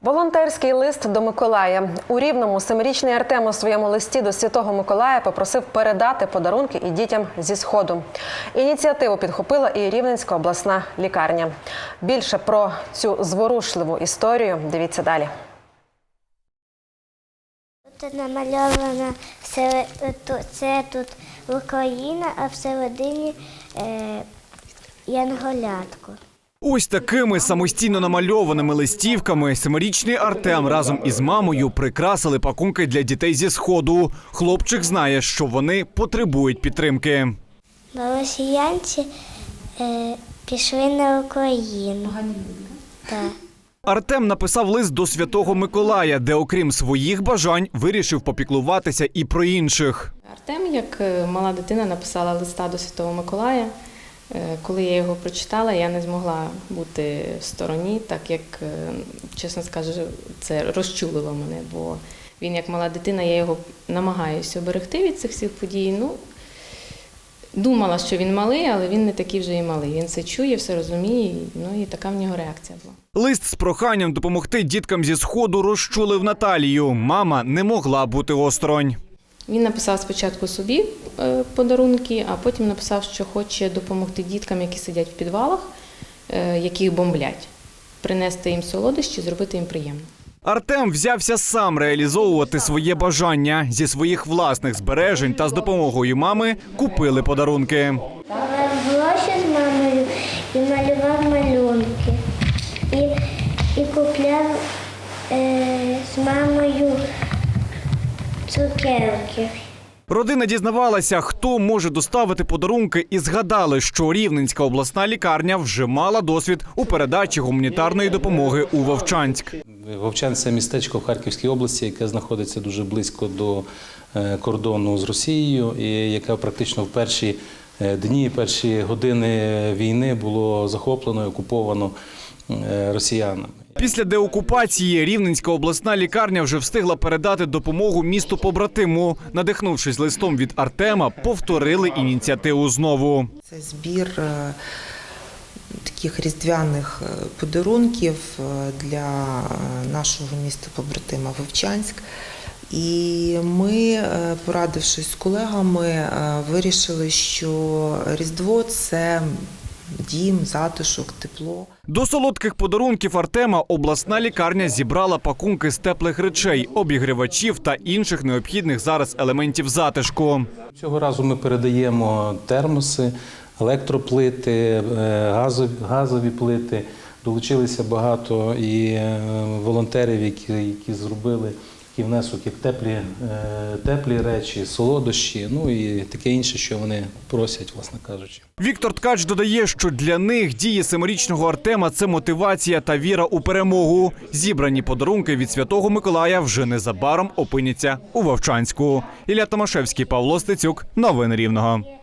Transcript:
Волонтерський лист до Миколая у рівному семирічний Артем у своєму листі до Святого Миколая попросив передати подарунки і дітям зі сходу. Ініціативу підхопила і Рівненська обласна лікарня. Більше про цю зворушливу історію дивіться далі. Тут намальована це тут Україна, а всередині е, янголятко. Ось такими самостійно намальованими листівками семирічний Артем разом із мамою прикрасили пакунки для дітей зі сходу. Хлопчик знає, що вони потребують підтримки. Росіянці е, пішли на Україну. Так. Артем написав лист до святого Миколая, де, окрім своїх бажань, вирішив попіклуватися і про інших. Артем, як е, мала дитина, написала листа до Святого Миколая. Е, Коли я його прочитала, я не змогла бути в стороні, так як, е, чесно скажу, це розчулило мене, бо він як мала дитина, я його намагаюся оберегти від цих всіх подій. Ну, думала, що він малий, але він не такий вже і малий. Він все чує, все розуміє, ну і така в нього реакція була. Лист з проханням допомогти діткам зі сходу розчулив Наталію. Мама не могла бути осторонь. Він написав спочатку собі е, подарунки, а потім написав, що хоче допомогти діткам, які сидять в підвалах, е, яких бомблять, принести їм солодощі, зробити їм приємно. Артем взявся сам реалізовувати своє бажання зі своїх власних збережень та з допомогою мами купили подарунки. Гроші з мамою і малював малюнки. І, і купляв е, з мамою цукерки. Родина дізнавалася, хто може доставити подарунки, і згадали, що Рівненська обласна лікарня вже мала досвід у передачі гуманітарної допомоги у Вовчанськ. Вовчан це містечко в Харківській області, яке знаходиться дуже близько до е, кордону з Росією, і яке практично в перші е, дні, перші години війни було захоплено і окуповано е, росіянами. Після деокупації Рівненська обласна лікарня вже встигла передати допомогу місту побратиму. Надихнувшись листом від Артема, повторили ініціативу знову. Це збір е, таких різдвяних е, подарунків е, для нашого міста побратима Вовчанськ. І ми, порадившись з колегами, вирішили, що Різдво це дім, затишок, тепло. До солодких подарунків Артема обласна лікарня зібрала пакунки з теплих речей, обігрівачів та інших необхідних зараз елементів затишку. Цього разу ми передаємо термоси, електроплити, е, газові, газові плити. Долучилися багато і е, волонтерів, які, які зробили такий внесок, як теплі, е, теплі речі, солодощі, ну і таке інше, що вони просять, власне кажучи. Віктор Ткач додає, що для них дії семирічного Артема це мотивація та віра у перемогу. Зібрані подарунки від святого Миколая вже незабаром опиняться у Вовчанську. Ілля Томашевський, Павло Стецюк. Новини Рівного.